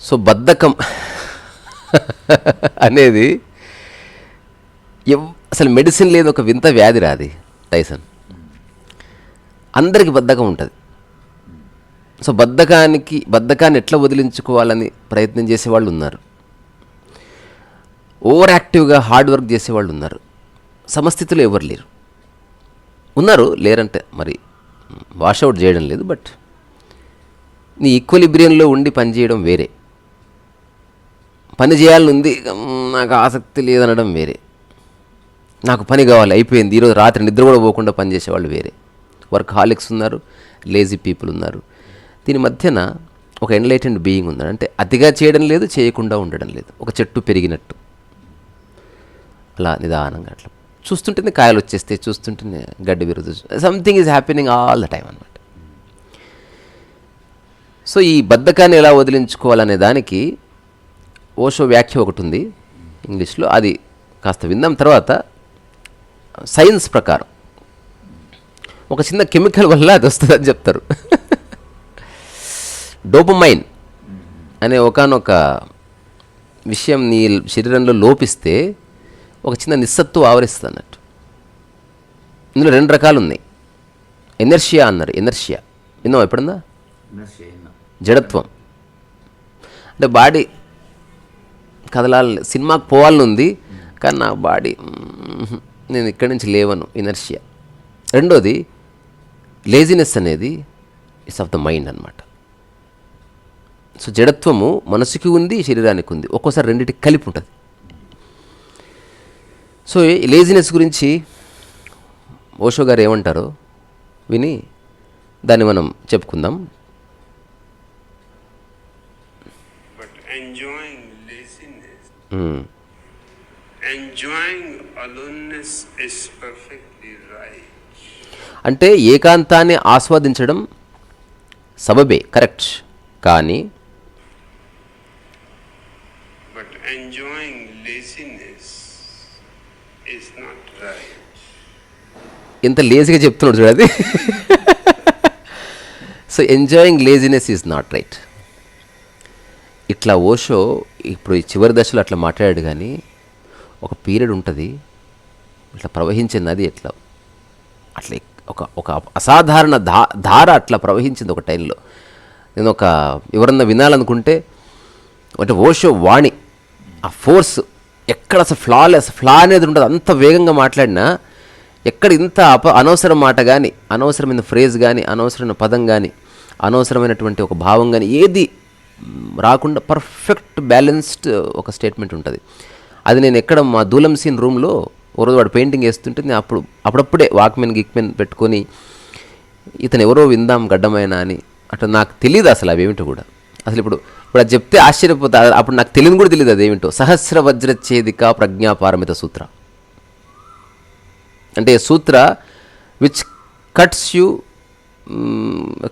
So బద్ధకం అనేది ఎవ్ అసలు మెడిసిన్ లేదు ఒక వింత వ్యాధి రాది టైసన్. అందరికి బద్ధకం ఉంటుంది. సో బద్ధకానికి బద్ధకాన్ని ఎట్లా వదిలించుకోవాలని ప్రయత్నం చేసేవాళ్ళు ఉన్నారు. ఓవర్ యాక్టివ్గా హార్డ్ వర్క్ చేసేవాళ్ళు ఉన్నారు. సమస్థితిలో ఎవరు లేరు. ఉన్నారు లేరంటే మరి వాషౌట్ చేయడం లేదు బట్ నీ ఈక్వలిబ్రియంలో ఉండి పని చేయడం వేరే. పని చేయాలని ఉంది నాకు ఆసక్తి లేదనడం వేరే. నాకు పని కావాలి అయిపోయింది. ఈరోజు రాత్రి నిద్ర కూడా పోకుండా పనిచేసేవాళ్ళు వేరే. వర్క్ హాలిక్స్ ఉన్నారు లేజీ పీపుల్ ఉన్నారు. దీని మధ్యన ఒక ఎన్లైటెండ్ బీయింగ్ ఉన్నాడు. అంటే అతిగా చేయడం లేదు చేయకుండా ఉండడం లేదు. ఒక చెట్టు పెరిగినట్టు. అట్లా నిదానంగా అట్లా. చూస్తుంటేనే కాయలు వచ్చేస్తే చూస్తుంటేనే గడ్డి విరుదు something is happening all the time అనమాట సో ఈ బద్ధకాన్ని ఎలా వదిలించుకోవాలనే దానికి ఓషో వ్యాఖ్య ఒకటి ఉంది ఇంగ్లీష్లో. అది కాస్త విన్నాం తర్వాత. సైన్స్ ప్రకారం. ఒక చిన్న కెమికల్ వల్ల అది వస్తుందని చెప్తారు. డోపమైన్ అనే ఒకనొక విషయం నీ శరీరంలో లోపిస్తే ఒక చిన్న నిస్సత్తు ఆవరిస్తుంది అన్నట్టు ఇందులో రెండు రకాలు ఉన్నాయి ఎనర్షియా అన్నారు. ఎనర్షియా విన్నాం ఎప్పుడన్నా? జడత్వం. అంటే బాడీ కదలాలి సినిమాకి పోవాలని ఉంది కానీ నా బాడీ నేను ఇక్కడి నుంచి లేవను. ఇనర్షియా. రెండోది లేజినెస్ అనేది ఇట్స్ ఆఫ్ ద మైండ్ అనమాట సో జడత్వము మనసుకి ఉంది శరీరానికి ఉంది. ఒక్కోసారి రెండింటికి కలిపి ఉంటుంది సో లేజినెస్ గురించి ఓషో గారు ఏమంటారో విని దాన్ని మనం చెప్పుకుందాం. Hmm. అంటే ఏకాంతాన్ని ఆస్వాదించడం సబబే కరెక్ట్ కానీ ఎంజాయ్ ఇంత లేజీగా చెప్తున్నాడు చూడది so enjoying laziness is not right ఇట్లా ఓషో ఇప్పుడు ఈ చివరి దశలో అట్లా మాట్లాడాడు కానీ ఒక పీరియడ్ ఉంటుంది ఇట్లా ప్రవహించే నది ఎట్లా? అట్లా ఒక ఒక అసాధారణ ధా ధార అట్లా ప్రవహించింది ఒక టైంలో. నేను ఒక ఎవరన్నా వినాలనుకుంటే అంటే ఓషో వాణి ఆ ఫోర్స్ ఎక్కడ అసలు ఫ్లాలెస్ ఫ్లా అనేది ఉంటుంది అంత వేగంగా మాట్లాడినా ఎక్కడ ఇంత అప అనవసరం మాట కానీ అనవసరమైన ఫ్రేజ్ కానీ అనవసరమైన పదం కానీ అనవసరమైనటువంటి ఒక భావం కానీ ఏది రాకుండా పర్ఫెక్ట్ బ్యాలెన్స్డ్ ఒక స్టేట్మెంట్ ఉంటుంది. అది నేను ఎక్కడ మా దూలం సీన్ రూమ్లో ఓ రోజు వాడు పెయింటింగ్ వేస్తుంటే నేను అప్పుడు అప్పుడప్పుడే వాక్మెన్ గిక్మెన్ పెట్టుకొని ఇతను ఎవరో విందాం గడ్డమైన అని అట్లా నాకు తెలియదు అసలు అవేమిటో కూడా. అసలు ఇప్పుడు ఇప్పుడు అది చెప్తే ఆశ్చర్యపోతా అప్పుడు నాకు తెలియదు కూడా తెలియదు అదేమిటో సహస్ర వజ్రచ్ఛేదిక ప్రజ్ఞాపారమిత సూత్ర. అంటే sutra which cuts you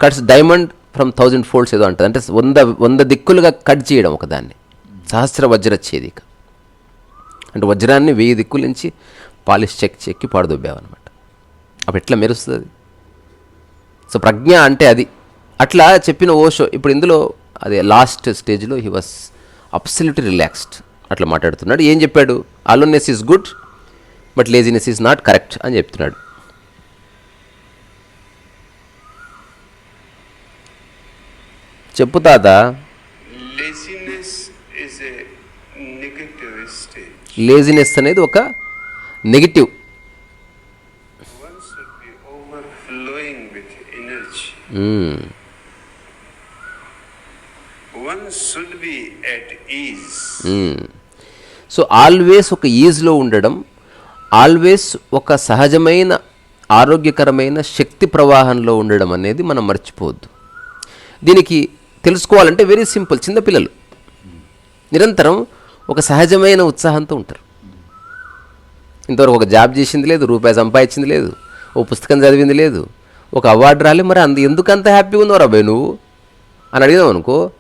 cuts diamond from thousand folds ఏదో అంటుంది. అంటే వంద వంద దిక్కులుగా కట్ చేయడం ఒకదాన్ని. సహస్ర వజ్ర ఛేదిక. అంటే వజ్రాన్ని వెయ్యి దిక్కుల నుంచి పాలిష్ చెక్ చెక్కి పాడదొబ్బావన్నమాట. అప్పుడు ఎట్లా మెరుస్తుంది? సో ప్రజ్ఞ అంటే అది. అట్లా చెప్పిన ఓషో ఇప్పుడు ఇందులో అదే లాస్ట్ స్టేజ్లో హీ వాస్ అబ్సల్యూట్లీ రిలాక్స్డ్ అట్లా మాట్లాడుతున్నాడు. ఏం చెప్పాడు? Aloneness is good but laziness is not correct అని చెప్తున్నాడు. చెప్పు తాత. లేజినెస్ అనేది ఒక నెగిటివ్ సో ఆల్వేస్ ఒక ఈజ్లో ఉండడం ఆల్వేస్ ఒక సహజమైన ఆరోగ్యకరమైన శక్తి ప్రవాహంలో ఉండడం అనేది మనం మర్చిపోవద్దు. దీనికి తెలుసుకోవాలంటే వెరీ సింపుల్ చిన్నపిల్లలు నిరంతరం ఒక సహజమైన ఉత్సాహంతో ఉంటారు. ఇంతవరకు ఒక జాబ్ చేసింది లేదు రూపాయి సంపాదించింది లేదు ఓ పుస్తకం చదివింది లేదు ఒక అవార్డు రాలే మరి అంత ఎందుకు అంత హ్యాపీగా ఉన్నావు రాబాయ్ నువ్వు? అని అడిగినావు అనుకో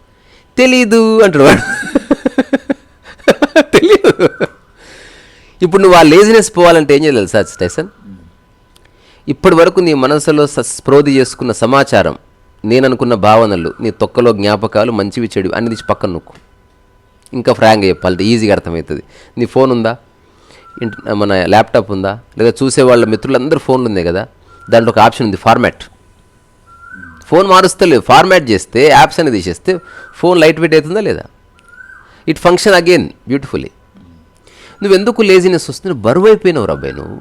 తెలీదు అంటాడు వాడు ఇప్పుడు నువ్వు ఆ లేజినెస్ పోవాలంటే ఏం చేయాలి సార్ స్టేషన్ ఇప్పటి వరకు నీ మనసులో స్ప్రోధి చేసుకున్న సమాచారం నేను అనుకున్న భావనలు నీ తొక్కలో జ్ఞాపకాలు మంచివి చెడు అనేది పక్కన నొక్కు. ఇంకా ఫ్రాంక్ చెప్పాలి ఈజీగా అర్థమవుతుంది. నీ ఫోన్ ఉందా? ఇంట మన ల్యాప్టాప్ ఉందా? లేదా చూసే వాళ్ళ మిత్రులందరూ ఫోన్లు ఉన్నాయి కదా? దాంట్లో ఒక ఆప్షన్ ఉంది ఫార్మాట్ ఫోన్ మారుస్తలేదు ఫార్మాట్ చేస్తే యాప్స్ అనేది తీసేస్తే ఫోన్ లైట్ వెయిట్ అవుతుందా లేదా? ఇట్ ఫంక్షన్ అగైన్ బ్యూటిఫుల్లీ నువ్వెందుకు లేజినెస్ వస్తుంది బరువు అయిపోయినావు రబ్బాయి నువ్వు.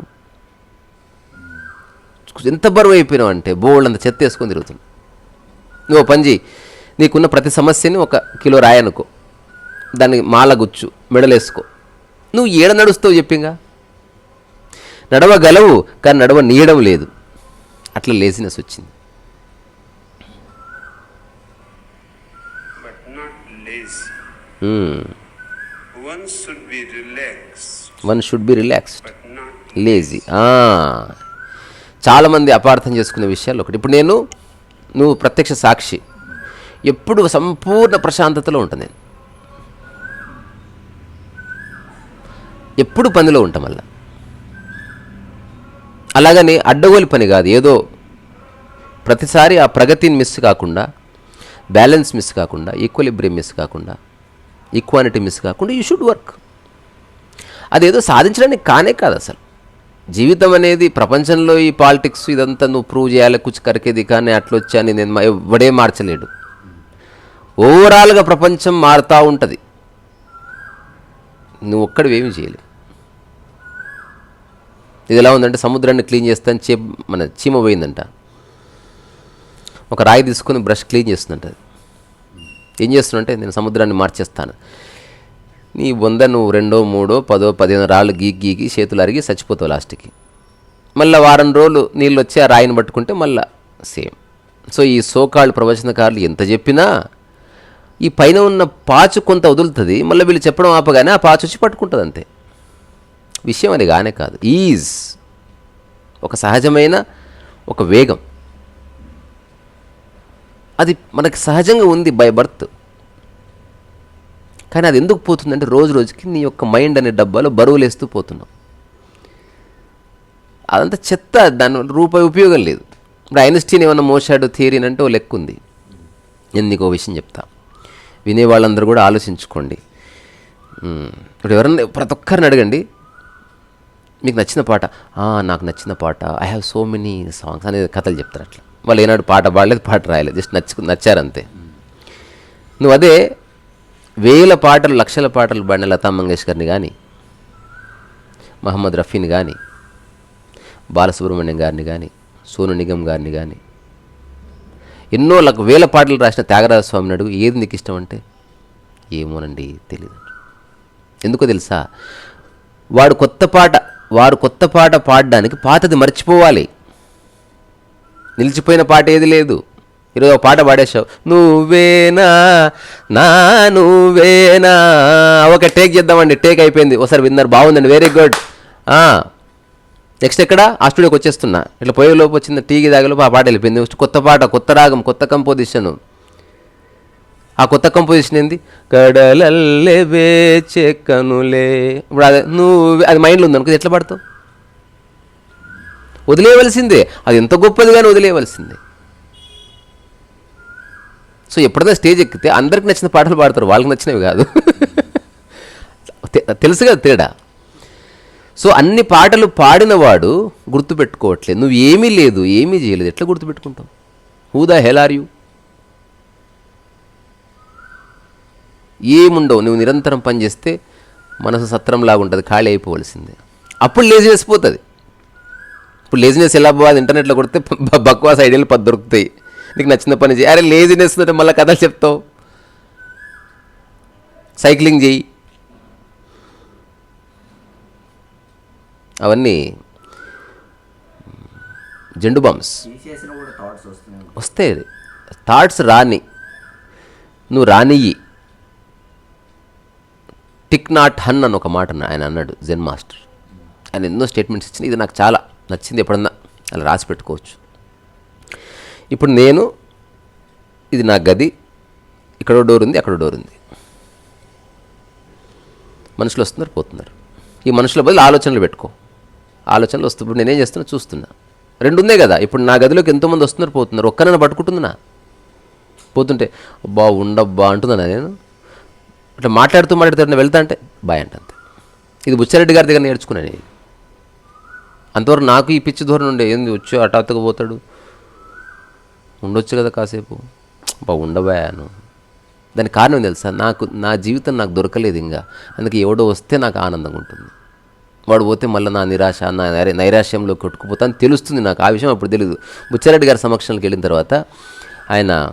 ఎంత బరువు అయిపోయినావు అంటే బోల్డ్ అంత చెత్త వేసుకొని తిరుగుతున్నావు. నువ్వు చేయి నీకున్న ప్రతి సమస్యని ఒక కిలో రాయి అనుకో దాన్ని మాల గుచ్చు మెడలేసుకో. నువ్వు ఏడ నడుస్తావు చెప్పింగా? నడవగలవు కానీ నడవ నీయడం లేదు. అట్లా లేజినెస్ వచ్చింది. Hmm. One should be relaxed, one should be relaxed lazy చాలామంది అపార్థం చేసుకునే విషయాలు ఒకటి. ఇప్పుడు నేను నువ్వు ప్రత్యక్ష సాక్షి. ఎప్పుడు సంపూర్ణ ప్రశాంతతలో ఉంటాను నేను. ఎప్పుడు పనిలో ఉంటాం మళ్ళా. అలాగని అడ్డగోలి పని కాదు. ఏదో ప్రతిసారి ఆ ప్రగతిని మిస్ కాకుండా బ్యాలెన్స్ మిస్ కాకుండా ఈక్వలిబ్రియం మిస్ కాకుండా ఈక్వాలిటీ మిస్ కాకుండా యూ షుడ్ వర్క్ అదేదో సాధించడానికి కానే కాదు అసలు. జీవితం అనేది ప్రపంచంలో ఈ పాలిటిక్స్ ఇదంతా నువ్వు ప్రూవ్ చేయాలి కుచ్చు కరికేది కానీ అట్లొచ్చాని నేను ఎవడే మార్చలేడు. ఓవరాల్గా ప్రపంచం మారుతూ ఉంటుంది. నువ్వు ఒక్కడివేమి చేయలేవు. ఇది ఎలా ఉందంటే సముద్రాన్ని క్లీన్ చేస్తాను చే మన చీమ పోయిందంట. ఒక రాయి తీసుకొని బ్రష్ క్లీన్ చేస్తుందంట ఏం చేస్తున్నంటే నేను సముద్రాన్ని మార్చేస్తాను. నీ బొంద నువ్వు రెండో మూడో పదో పదిహేను రాళ్ళు గీకి గీకి చేతులు అరిగి చచ్చిపోతావు లాస్ట్కి. మళ్ళీ వారం రోజులు నీళ్ళు వచ్చి ఆ రాయిని పట్టుకుంటే మళ్ళీ సేమ్. సో ఈ సోకాళ్ళు ప్రవచనకారులు ఎంత చెప్పినా ఈ పైన ఉన్న పాచు కొంత వదులుతుంది మళ్ళీ వీళ్ళు చెప్పడం ఆపగానే ఆ పాచు వచ్చి పట్టుకుంటుంది అంతే. విషయం అది గానే కాదు. ఈజ్ ఒక సహజమైన ఒక వేగం. అది మనకి సహజంగా ఉంది బై బర్త్. కానీ అది ఎందుకు పోతుందంటే రోజు రోజుకి నీ యొక్క మైండ్ అనే డబ్బాలో బరువులేస్తూ పోతున్నావు. అదంతా చెత్త దాని రూపాయి ఉపయోగం లేదు. ఇప్పుడు ఐన్స్టీన్ ఏమన్నా మోసాడు థియరీని అంటే ఓ లెక్క ఉంది. నేను నీకు ఓ విషయం చెప్తా. వినే వాళ్ళందరూ కూడా ఆలోచించుకోండి. ఇప్పుడు ఎవరన్నా ప్రతి ఒక్కరిని అడగండి. మీకు నచ్చిన పాట నాకు నచ్చిన పాట I have so many songs అనేది కథలు చెప్తారు అట్లా. వాళ్ళు ఏనాడు పాట పాడలేదు పాట రాయలేదు జస్ట్ నచ్చు నచ్చారంతే. నువ్వు అదే వేల పాటలు లక్షల పాటలు పాడిన లతా మంగేష్కర్ని కానీ మహమ్మద్ రఫీని కానీ బాలసుబ్రహ్మణ్యం గారిని కానీ సోను నిగమ్ గారిని కానీ ఎన్నో లక్ వేల పాటలు రాసిన త్యాగరాజ స్వామిని అడుగు ఏది నీకు ఇష్టం అంటే ఏమోనండి తెలియదు ఎందుకో తెలుసా? వాడు కొత్త పాట వారు కొత్త పాట పాడడానికి పాతది మర్చిపోవాలి. నిలిచిపోయిన పాట ఏది లేదు. ఈరోజు ఒక పాట పాడేశావు. నువ్వేనా నా నువ్వేనా? ఒక టేక్ చేద్దామండి టేక్ అయిపోయింది. ఒకసారి విన్నారు బాగుందండి వెరీ గుడ్ నెక్స్ట్ ఎక్కడ? ఆ స్టూడియోకి వచ్చేస్తున్నా. ఇట్లా పోయే లోపు వచ్చింది టీకి దాగలోపు ఆ పాట వెళ్ళిపోయింది. కొత్త పాట కొత్త రాగం కొత్త కంపోజిషన్ ఆ కొత్త కంపోజిషన్ ఏంది? కడలల్లే వేచే కనులే. ఇప్పుడు అదే నువ్వు అది మైండ్లో ఉంది అనుకో ఎట్లా పాడతావు? వదిలేయవలసిందే. అది ఎంత గొప్పది కానీ వదిలేయవలసిందే. సో ఎప్పుడైనా స్టేజ్ ఎక్కితే అందరికి నచ్చిన పాటలు పాడతారు వాళ్ళకి నచ్చినవి కాదు. తెలుసు కదా తేడా? సో అన్ని పాటలు పాడినవాడు గుర్తుపెట్టుకోవట్లేదు. నువ్వు ఏమీ లేదు ఏమీ చేయలేదు. ఎట్లా గుర్తుపెట్టుకుంటావు who the hell are you ఏముండవు. నువ్వు నిరంతరం పనిచేస్తే మనసు సత్రంలాగా ఉంటుంది ఖాళీ అయిపోవలసిందే. అప్పుడు లేజినెస్ పోతుంది. ఇప్పుడు లేజినెస్ ఎలా పోవాలి? ఇంటర్నెట్లో కొడితే బక్వాస్ ఐడియాలు పది దొరుకుతాయి. నీకు నచ్చిన పని చేయి. అరే లేజినెస్ అంటే మళ్ళీ కథలు చెప్తావు. సైక్లింగ్ చేయి. అవన్నీ జెండు బాంబ్స్ వస్తాయి థాట్స్ రాని నువ్వు రానియ్యి. టిక్ నాట్ హన్ అని ఒక మాట ఆయన అన్నాడు జెన్ మాస్టర్ ఆయన ఎన్నో స్టేట్మెంట్స్ ఇచ్చిన. ఇది నాకు చాలా నచ్చింది ఎప్పుడన్నా. అలా రాసి పెట్టుకోవచ్చు. ఇప్పుడు నేను ఇది నా గది ఇక్కడ డోర్ ఉంది అక్కడ డోర్ ఉంది మనుషులు వస్తున్నారు పోతున్నారు. ఈ మనుషుల బదులు ఆలోచనలు పెట్టుకో. ఆలోచనలు వస్తూ ఇప్పుడు నేనేం చేస్తున్నా చూస్తున్నా. రెండు ఉన్నాయి కదా ఇప్పుడు నా గదిలోకి ఎంతోమంది వస్తున్నారు పోతున్నారు. ఒక్కనైనా పట్టుకుంటుందినా? పోతుంటే బా ఉండబ్బా అంటుందన్నా నేను? అట్లా మాట్లాడుతూ మాట్లాడుతూ వెళ్తా అంటే బాయ్ అంట అంతే. ఇది బుచ్చారెడ్డి గారి దగ్గర నేర్చుకున్నాను నేను. అంతవరకు నాకు ఈ పిచ్చి ధోరణి ఉండే ఏంది వచ్చి హఠాత్తుగా పోతాడు? ఉండొచ్చు కదా కాసేపు? బా ఉండబోయాను దానికి కారణం తెలుసా? నాకు నా జీవితం నాకు దొరకలేదు ఇంకా. అందుకే ఎవడో వస్తే నాకు ఆనందంగా ఉంటుంది. వాడు పోతే మళ్ళీ నా నిరాశ నా నైరాశ్యంలో కొట్టుకుపోతా అని తెలుస్తుంది నాకు. ఆ విషయం అప్పుడు తెలియదు బుచ్చారెడ్డి గారి సమక్షంలోకి వెళ్ళిన తర్వాత ఆయన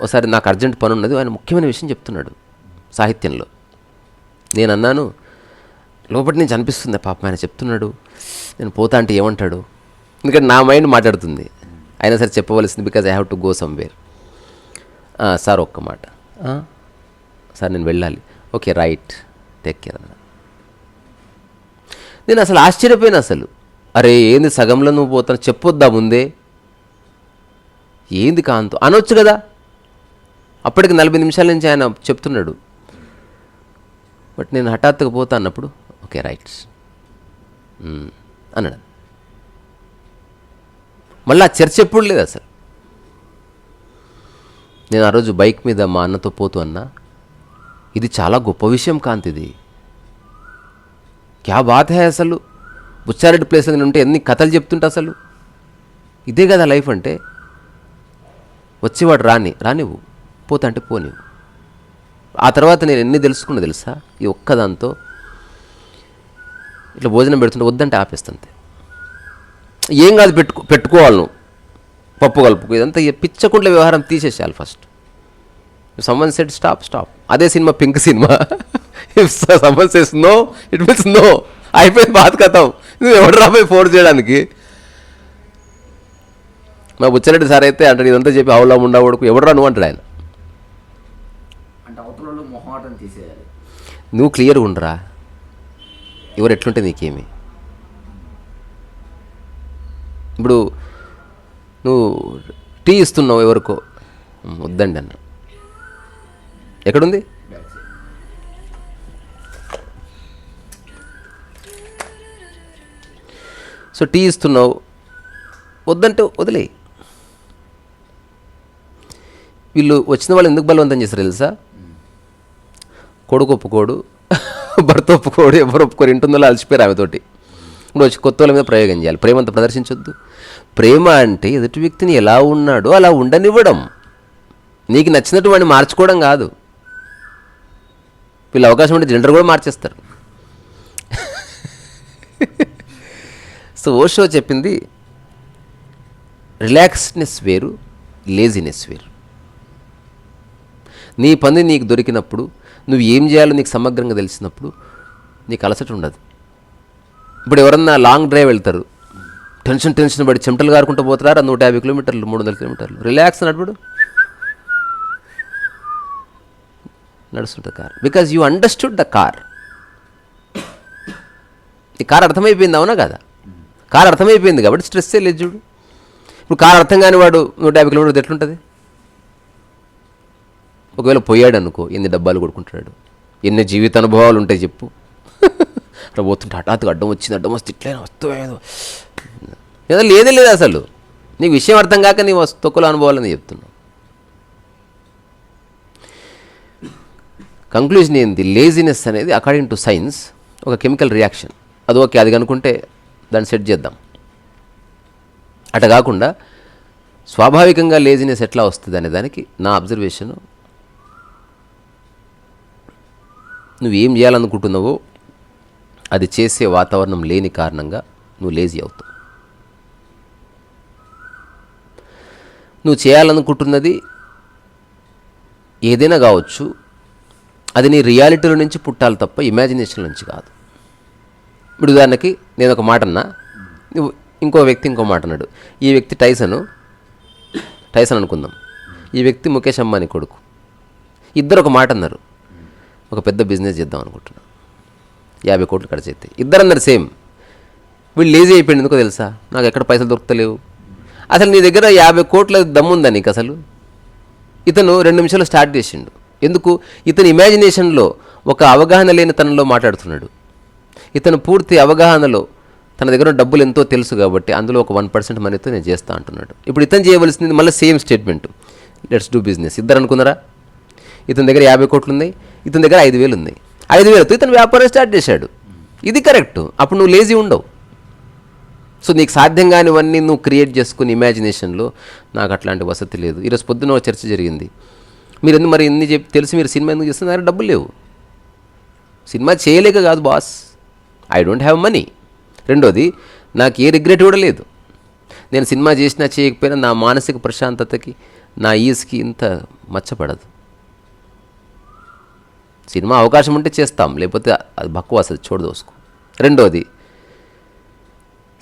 ఒకసారి నాకు అర్జెంట్ పని ఉన్నది. ఆయన ముఖ్యమైన విషయం చెప్తున్నాడు సాహిత్యంలో. నేను అన్నాను లోపటి నుంచి అనిపిస్తుంది పాప ఆయన చెప్తున్నాడు. నేను పోతా అంటే ఏమంటాడు? ఎందుకంటే నా మైండ్ మాట్లాడుతుంది. అయినా సరే చెప్పవలసింది because I have to go somewhere sir ఒక్క మాట. "ఆ, సార్ నేను వెళ్ళాలి. ఓకే రైట్ టేక్ కేర్ అన్న. నేను అసలు ఆశ్చర్యపోయినా అసలు. అరే ఏంది సగంలో నువ్వు పోతాను చెప్పొద్దా ముందే? ఏంది కాంతో? అనొచ్చు కదా? అప్పటికి నలభై నిమిషాల నుంచి ఆయన చెప్తున్నాడు. బట్ నేను హఠాత్తుగా పోతా అన్నప్పుడు ఓకే రైట్ మ్మ్, అన్నాడు. మళ్ళీ ఆ చర్చ ఎప్పుడు లేదు అసలు. నేను ఆ రోజు బైక్ మీద మా అన్నతో పోతూ అన్నా ఇది చాలా గొప్ప విషయం కాంతిది క్యా బాధ హే అసలు? బుచ్చారెడ్డి ప్లేస్లో నేను ఉంటే ఎన్ని కథలు చెప్తుంటా అసలు? ఇదే కదా లైఫ్ అంటే. వచ్చేవాడు రాని రానివ్వు పోతా అంటే పోనివ్వు. ఆ తర్వాత నేను ఎన్ని తెలుసుకున్నా తెలుసా? ఈ ఒక్కదాంతో ఇట్లా భోజనం పెడుతుంటే వద్దంటే ఆపేస్తుంటే ఏం కాదు పెట్టుకో పెట్టుకోవాలి నువ్వు. పప్పు కలుపుకు. ఇదంతా ఈ పిచ్చకుంట్ల వ్యవహారం తీసేసేయాలి first. Someone said stop stop అదే cinema Pink cinema. If someone says no it means no అయిపోయింది బాధ కథం నువ్వు ఎవడు రాబోయి ఫోన్ చేయడానికి? మా బుచ్చరెడ్డి సార్ అయితే అంటాడు ఇదంతా చెప్పి అవులా ఉండకూడదు ఎవడరా నువ్వు? అంటాడు ఆయన. అంటే నువ్వు క్లియర్గా ఉండరా? ఎవరు ఎట్లుంటే నీకేమి? ఇప్పుడు నువ్వు టీ ఇస్తున్నావు ఎవరికో. వద్దండి అన్న. ఎక్కడుంది? సో టీ ఇస్తున్నావు. వద్దంటే వదిలే. వీళ్ళు వచ్చిన వాళ్ళు ఎందుకు బలవంతం చేస్తారు తెలుసా? కొడుకు ఒప్పుకోడు భర్త ఒప్పుకోడు ఎవరు ఒప్పుకోరు ఇంటుందో అలసిపోయారు ఆమెతోటి. ఇప్పుడు వచ్చి కొత్త వాళ్ళ మీద ప్రయోగం చేయాలి. ప్రేమ అంత ప్రదర్శించొద్దు. ప్రేమ అంటే ఎదుటి వ్యక్తిని ఎలా ఉన్నాడో అలా ఉండనివ్వడం. నీకు నచ్చినట్టు వాడిని మార్చుకోవడం కాదు. వీళ్ళు అవకాశం ఉంటే జెండర్ కూడా మార్చేస్తారు. సో ఓషో చెప్పింది రిలాక్స్డ్నెస్ వేరు లేజినెస్ వేరు. నీ పని నీకు దొరికినప్పుడు నువ్వు ఏం చేయాలో నీకు సమగ్రంగా తెలిసినప్పుడు నీకు అలసట ఉండదు. ఇప్పుడు ఎవరన్నా లాంగ్ డ్రైవ్ వెళ్తారు. టెన్షన్ టెన్షన్ పడి చెమటలు గారుకుంటూ పోతారా? నూట యాభై కిలోమీటర్లు మూడు వందల కిలోమీటర్లు. రిలాక్స్ నడుపుడు నడుస్తుంటుంది car because you understood the car ఈ కార్ అర్థమైపోయింది అవునా కదా? కార్ అర్థమైపోయింది కాబట్టి స్ట్రెస్సే లేదు చూడు. ఇప్పుడు కార్ అర్థం కాని వాడు నూట యాభై కిలోమీటర్లు ఎట్లుంటుంది? ఒకవేళ పోయాడు అనుకో ఎన్ని డబ్బాలు కొడుకుంటాడు ఎన్ని జీవిత అనుభవాలు ఉంటాయి చెప్పు. అట్లా పోతుంటే హఠాత్తుగా అడ్డం వచ్చింది అడ్డం వస్తే ఇట్లైనా వస్తూ ఏదో. లేదే లేదు అసలు. నీకు విషయం అర్థం కాక నీ తక్కువలో తొక్కుల అనుభవాలని చెప్తున్నావు. కంక్లూజన్ ఏంది? లేజినెస్ అనేది అకార్డింగ్ టు సైన్స్ ఒక కెమికల్ రియాక్షన్ అది ఓకే అది కనుకుంటే దాన్ని సెట్ చేద్దాం. అట కాకుండా స్వాభావికంగా లేజినెస్ ఎట్లా వస్తుంది అనే దానికి నా అబ్జర్వేషన్ నువ్వు ఏం చేయాలనుకుంటున్నావో అది చేసే వాతావరణం లేని కారణంగా నువ్వు లేజీ అవుతావు. నువ్వు చేయాలనుకుంటున్నది ఏదైనా కావచ్చు అది నీ రియాలిటీలో నుంచి పుట్టాలి తప్ప ఇమాజినేషన్ నుంచి కాదు. ఇప్పుడు ఉదాహరణకి నేను ఒక మాట అన్నా నువ్వు ఇంకో వ్యక్తి ఇంకో మాట అన్నాడు ఈ వ్యక్తి టైసను టైసన్ అనుకుందాం ఈ వ్యక్తి ముఖేష్ అంబానీ కొడుకు. ఇద్దరు ఒక మాట అన్నారు ఒక పెద్ద బిజినెస్ చేద్దాం అనుకుంటున్నాను. యాభై కోట్లు ఖర్చు అవుతాయి ఇద్దరు సేమ్. వీళ్ళు లేజీ అయిపోయింది ఎందుకో తెలుసా? నాకు ఎక్కడ పైసలు దొరుకుతలేవు. అసలు నీ దగ్గర యాభై కోట్ల దమ్ముందా నీకు అసలు? ఇతను రెండు నిమిషాలు స్టార్ట్ చేసిండు. ఎందుకు? ఇతని ఇమాజినేషన్లో ఒక అవగాహన లేని తనలో మాట్లాడుతున్నాడు. ఇతను పూర్తి అవగాహనలో తన దగ్గర డబ్బులు ఎంతో తెలుసు కాబట్టి అందులో ఒక వన్ పర్సెంట్ మనీతో నేను చేస్తా అంటున్నాడు. ఇప్పుడు ఇతను చేయవలసింది మళ్ళీ same statement let's do business ఇద్దరు అనుకున్నారా? ఇతని దగ్గర యాభై కోట్లు ఉన్నాయి. ఇతని దగ్గర ఐదు వేలు ఉన్నాయి. ఐదు వేలతో ఇతను వ్యాపారం స్టార్ట్ చేశాడు. ఇది కరెక్ట్. అప్పుడు నువ్వు లేజీ ఉండవు. సో నీకు సాధ్యం కానివన్నీ నువ్వు క్రియేట్ చేసుకుని ఇమాజినేషన్లో నాకు అట్లాంటి వసతి లేదు. ఈరోజు పొద్దున ఒక చర్చ జరిగింది. మీరు ఎందుకు మరి ఎన్ని చెప్పి తెలిసి మీరు సినిమా ఎందుకు చేస్తున్నారు డబ్బులు లేవు. సినిమా చేయలేక కాదు boss. I don't have money. రెండోది నాకు ఏ రిగ్రెట్ కూడా లేదు. నేను సినిమా చేసినా చేయకపోయినా నా మానసిక ప్రశాంతతకి నా ఈజ్కి ఇంత మచ్చపడదు. సినిమా అవకాశం ఉంటే చేస్తాం లేకపోతే అది బక్కువ అసలు. చూడదోసుకో రెండోది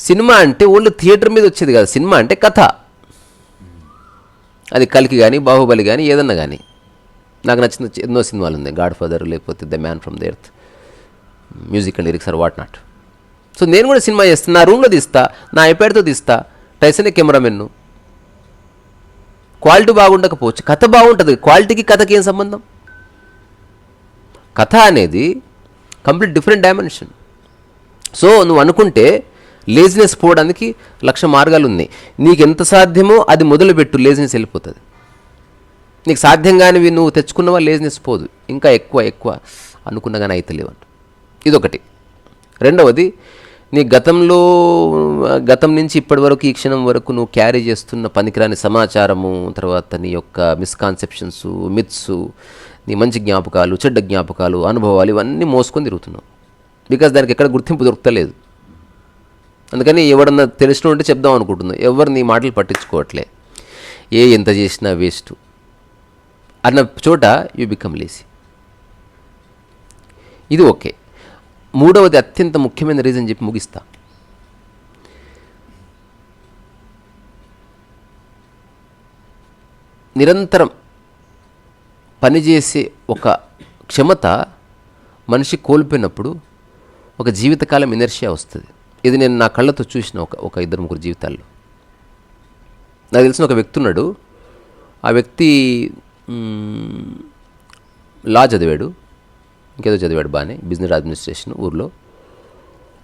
సినిమా అంటే ఓన్లీ థియేటర్ మీద వచ్చేది కాదు సినిమా అంటే కథ. అది కలికి కానీ బాహుబలి కానీ ఏదన్నా కానీ నాకు నచ్చిన ఎన్నో సినిమాలు ఉన్నాయి గాడ్ ఫాదర్ లేకపోతే the man from the earth music and lyrics or what not. So నేను కూడా సినిమా చేస్తాను నా రూమ్లో తీస్తా నా ఐప్యాడ్తో తీస్తా టైసనే కెమెరామెన్ను. క్వాలిటీ బాగుండకపోవచ్చు కథ బాగుంటుంది క్వాలిటీకి కథకి ఏం సంబంధం? కథ అనేది కంప్లీట్ డిఫరెంట్ డైమెన్షన్. సో నువ్వు అనుకుంటే లేజినెస్ పోవడానికి లక్ష మార్గాలు ఉన్నాయి. నీకు ఎంత సాధ్యమో అది మొదలుపెట్టు లేజినెస్ వెళ్ళిపోతుంది. నీకు సాధ్యం కానివి నువ్వు తెచ్చుకున్నవా లేజినెస్ పోదు. ఇంకా ఎక్కువ ఎక్కువ అనుకున్న కానీ అయితే లేవంట ఇదొకటి. రెండవది నీ గతంలో గతం నుంచి ఇప్పటి వరకు ఈ క్షణం వరకు నువ్వు క్యారీ చేస్తున్న పనికిరాని సమాచారము తర్వాత నీ యొక్క మిస్కాన్సెప్షన్స్ మిత్స్ నీ మంచి జ్ఞాపకాలు చెడ్డ జ్ఞాపకాలు అనుభవాలు ఇవన్నీ మోసుకొని తిరుగుతున్నావు. బికాస్ దానికి ఎక్కడ గుర్తింపు దొరుకుతలేదు. అందుకని ఎవడన్నా తెలిసిన ఉంటే చెప్దాం అనుకుంటున్నావు. ఎవరు నీ మాటలు పట్టించుకోవట్లే. ఏ ఎంత చేసినా వేస్ట్. అన్న చోట యూ బికమ్ లేసి ఇది ఓకే. మూడవది అత్యంత ముఖ్యమైన రీజన్ చెప్పి ముగిస్తా. నిరంతరం పనిచేసే ఒక క్షమత మనిషి కోల్పోయినప్పుడు ఒక జీవితకాలం ఇనర్షియా వస్తుంది. ఇది నేను నా కళ్ళతో చూసిన ఒక ఒక ఇద్దరు ముగ్గురు జీవితాల్లో. నాకు తెలిసిన ఒక వ్యక్తి ఉన్నాడు ఆ వ్యక్తి లా చదివాడు. ఇంకేదో చదివాడు బాగానే బిజినెస్ అడ్మినిస్ట్రేషన్ ఊర్లో.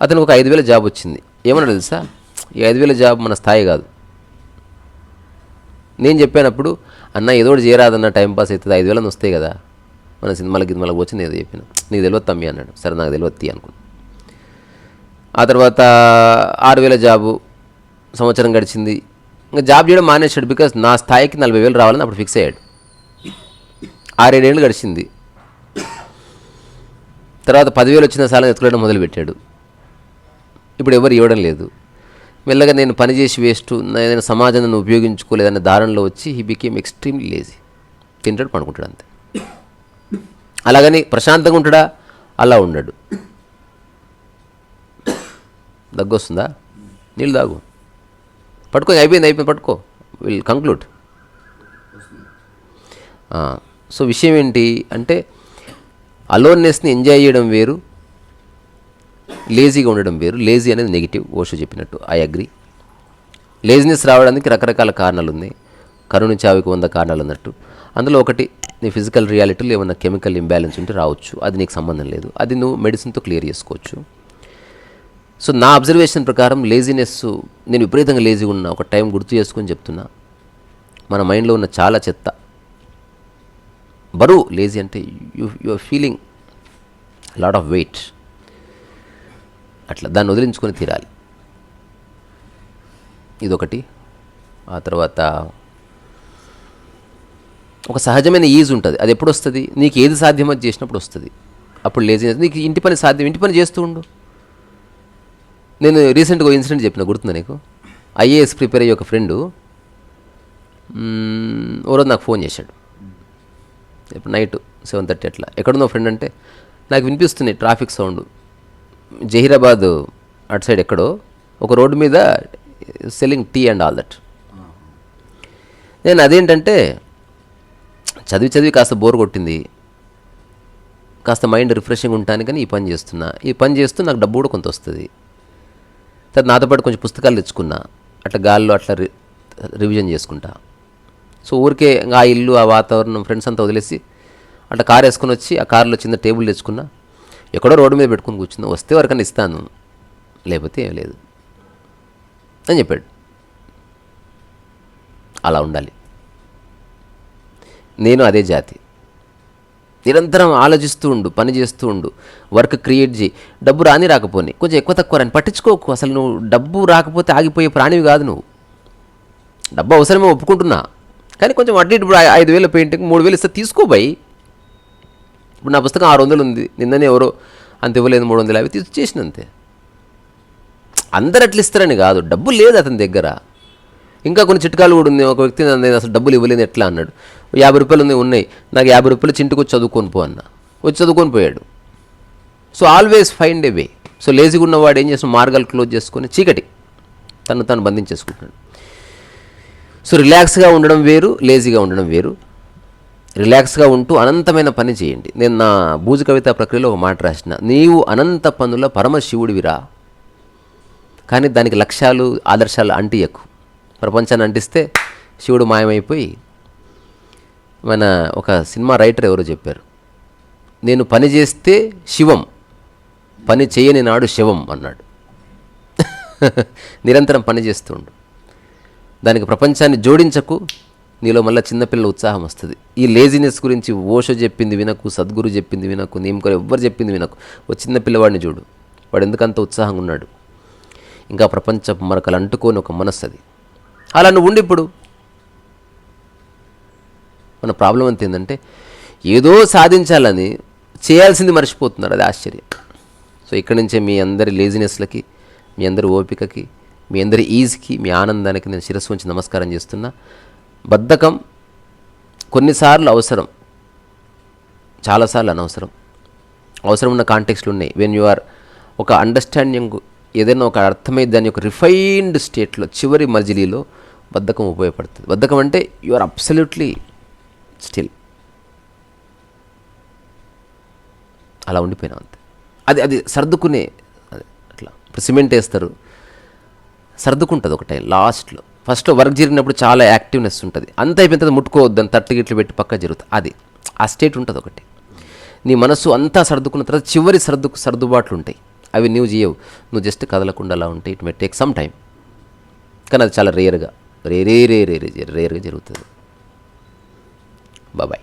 అతనికి ఒక ఐదు వేల జాబ్ వచ్చింది. ఏమన్నా తెలుసా? ఈ ఐదు వేల జాబ్ మన స్థాయి కాదు. నేను చెప్పానప్పుడు అన్న ఏదో ఒకటి చేయరాదన్న టైం పాస్ అవుతుంది. ఐదు వేలని వస్తాయి కదా. మన సినిమాలకి గిద్మాలకు వచ్చింది ఏదో చెప్పిన. నీకు తెలియదు తమ్మి అన్నాడు. సరే నాకు తెలియదు తీ అనుకున్నా. ఆ తర్వాత ఆరు వేల జాబు సంవత్సరం గడిచింది. ఇంకా జాబ్ చేయడం మానేశాడు బికాస్ నా స్థాయికి నలభై వేలు రావాలని అప్పుడు ఫిక్స్ అయ్యాడు. ఆరేడేళ్ళు గడిచింది. తర్వాత పదివేలు వచ్చిన సార్ ఎత్తుకోవడం మొదలుపెట్టాడు. ఇప్పుడు ఎవరు ఇవ్వడం లేదు. వెళ్ళగా నేను పనిచేసి వేస్ట్ నేను సమాజాన్ని నన్ను ఉపయోగించుకోలేదనే దారంలో వచ్చి హీ బికేమ్ ఎక్స్ట్రీమ్లీ లేజీ తింటాడు పడుకుంటాడు అంతే. అలాగని ప్రశాంతంగా ఉంటాడా? అలా ఉండడు. దగ్గు వస్తుందా నీళ్ళు తాగు. పట్టుకో అయిపోయింది అయిపోయింది పట్టుకో. విల్ కంక్లూడ్ సో విషయం ఏంటి అంటే అలోన్నెస్ని ఎంజాయ్ చేయడం వేరు. లేజీగా ఉండడం వేరు. లేజీ అనేది నెగిటివ్. ఓషో చెప్పినట్టు. I agree. లేజినెస్ రావడానికి రకరకాల కారణాలు ఉన్నాయి కరుణ చావుకి వంద కారణాలు ఉన్నట్టు అందులో ఒకటి నీ ఫిజికల్ రియాలిటీలో ఏమైనా కెమికల్ ఇంబ్యాలెన్స్ ఉంటే రావచ్చు. అది నీకు సంబంధం లేదు. అది నువ్వు మెడిసిన్తో క్లియర్ చేసుకోవచ్చు. సో నా అబ్జర్వేషన్ ప్రకారం లేజినెస్ నేను విపరీతంగా లేజీగా ఉన్నా ఒక టైం గుర్తు చేసుకొని చెప్తున్నా. మన మైండ్లో ఉన్న చాలా చెత్త. బరువు లేజీ అంటే you you are feeling lot of weight. అట్లా. దాన్ని వదిలించుకొని తీరాలి. ఇదొకటి. ఆ తర్వాత ఒక సహజమైన ఈజ్ ఉంటుంది. అది ఎప్పుడు వస్తుంది నీకు ఏది సాధ్యమో చేసినప్పుడు వస్తుంది. అప్పుడు లేజినెస్ నీకు ఇంటి పని సాధ్యం ఇంటి పని చేస్తూ ఉండు. నేను రీసెంట్గా ఒక ఇన్సిడెంట్ చెప్పిన గుర్తుందా నీకు? ఐఏఎస్ ప్రిపేర్ అయ్యే ఒక ఫ్రెండు ఓరోజు నాకు ఫోన్ చేశాడు. ఇప్పుడు నైట్ సెవెన్ థర్టీ అట్లా. ఎక్కడున్నావు ఫ్రెండ్ అంటే నాకు వినిపిస్తుంది ట్రాఫిక్ సౌండ్ జహీరాబాద్ అటు సైడ్ ఎక్కడో ఒక రోడ్డు మీద selling tea and all that నేను అదేంటంటే చదివి చదివి కాస్త బోర్ కొట్టింది. కాస్త మైండ్ రిఫ్రెషింగ్ ఉంటానికని ఈ పని చేస్తున్నా. ఈ పని చేస్తూ నాకు డబ్బు కూడా కొంత వస్తుంది. తర్వాత నాతో పాటు కొంచెం పుస్తకాలు తెచ్చుకున్నా. అట్లా గాల్లో అట్లా రి రివిజన్ చేసుకుంటా. సో ఊరికే ఇంకా ఆ ఇల్లు ఆ వాతావరణం ఫ్రెండ్స్ అంతా వదిలేసి అట్లా కార్ వేసుకొని వచ్చి ఆ కార్లో చిన్న టేబుల్ తెచ్చుకున్నా. ఎక్కడో రోడ్డు మీద పెట్టుకుని కూర్చుంది. వస్తే వరకన్నా ఇస్తాను. లేకపోతే ఏం లేదు. అని చెప్పాడు. అలా ఉండాలి. నేను అదే జాతి. నిరంతరం ఆలోచిస్తూ ఉండు పని చేస్తూ ఉండు వర్క్ క్రియేట్ చేయి. డబ్బు రాని రాకపోని. కొంచెం ఎక్కువ తక్కువ రాని. పట్టించుకోకు. అసలు నువ్వు డబ్బు రాకపోతే ఆగిపోయే ప్రాణివి కాదు నువ్వు. డబ్బు అవసరమే ఒప్పుకుంటున్నా. కానీ కొంచెం వడ్డీ ఇప్పుడు ఐదు వేల పెయింటింగ్ మూడు వేలు ఇస్తే తీసుకోబోయి ఇప్పుడు నా పుస్తకం ఆరు వందలు ఉంది నిన్ననే ఎవరో అంత ఇవ్వలేదు మూడు వందలు అవి తీసి చేసిన అంతే. అందరు అట్లా ఇస్తారని కాదు. డబ్బు లేదు అతని దగ్గర. ఇంకా కొన్ని చిట్కాలు కూడా ఉంది ఒక వ్యక్తి నేను అసలు డబ్బులు ఇవ్వలేదు. ఎట్లా అన్నాడు. యాభై రూపాయలు ఉంది ఉన్నాయి. నాకు యాభై రూపాయలు చింటికి వచ్చి చదువుకొని పో అన్న. వచ్చి చదువుకొని పోయాడు. So always find a way so లేజీగా ఉన్నవాడు ఏం చేస్తాడు? మార్గాలు క్లోజ్ చేసుకొని చీకటి తను తను బంధించేసుకుంటున్నాడు. సో రిలాక్స్గా ఉండడం వేరు లేజీగా ఉండడం వేరు. రిలాక్స్గా ఉంటూ అనంతమైన పని చేయండి. నేను నా భూజ కవిత ప్రక్రియలో ఒక మాట రాసిన నీవు అనంత పనుల పరమశివుడివిరా కానీ దానికి లక్ష్యాలు ఆదర్శాలు అంటియకు. ప్రపంచాన్ని అంటిస్తే శివుడు మాయమైపోయి మన ఒక సినిమా రైటర్ ఎవరో చెప్పారు నేను పని చేస్తే శివం పని చేయని నాడు శివం అన్నాడు. నిరంతరం పని చేస్తుండు దానికి ప్రపంచాన్ని జోడించకు. నీలో మళ్ళీ చిన్నపిల్ల ఉత్సాహం వస్తుంది. ఈ లేజినెస్ గురించి ఓషో చెప్పింది వినకు సద్గురు చెప్పింది వినకు నేమకో ఎవ్వరు చెప్పింది వినకు. ఓ చిన్న పిల్లవాడిని చూడు. వాడు ఎందుకంత ఉత్సాహంగా ఉన్నాడు? ఇంకా ప్రపంచ మరకలు అంటుకోని ఒక మనస్సు అది అలా నువ్వు ఉండి ఇప్పుడు. మన ప్రాబ్లం అంత ఏంటంటే ఏదో సాధించాలని చేయాల్సింది మర్చిపోతున్నారు. అది ఆశ్చర్యం. సో ఇక్కడి నుంచే మీ అందరి లేజినెస్లకి మీ అందరి ఓపికకి మీ అందరి ఈజ్కి మీ ఆనందానికి నేను శిరస్సు ఉంచి నమస్కారం చేస్తున్నా. బద్ధకం కొన్నిసార్లు అవసరం. చాలాసార్లు అనవసరం. అవసరం ఉన్న కాంటెక్స్ట్లు ఉన్నాయి. వెన్ యు ఆర్ ఒక అండర్స్టాండింగ్ ఏదైనా ఒక అర్థమై దాని యొక్క రిఫైన్డ్ స్టేట్లో చివరి మజిలీలో బద్ధకం ఉపయోగపడుతుంది. బద్ధకం అంటే యు ఆర్ అబ్సల్యూట్లీ స్టిల్ అలా ఉండిపోయినా అంతే. అది అది సర్దుకునే అది అట్లా. ఇప్పుడు సిమెంట్ వేస్తారు. సర్దుకుంటుంది ఒక టైం లాస్ట్లో ఫస్ట్ వర్క్ జరిగినప్పుడు చాలా యాక్టివ్నెస్ ఉంటుంది. అంత అయిపోయిన తర్వాత ముట్టుకోవద్దు అని తట్టు గిట్లు పెట్టి పక్క జరుగుతుంది. అది. ఆ స్టేట్ ఉంటుంది ఒకటి. నీ మనసు అంతా సర్దుకున్న తర్వాత చివరి సర్దు సర్దుబాట్లు ఉంటాయి. అవి నువ్వు చేయవు. నువ్వు జస్ట్ కదలకుండా అలా ఉంటే it may take some time కానీ అది చాలా రేర్గా రేరే రే రే రేర్గా జరుగుతుంది. బాబాయ్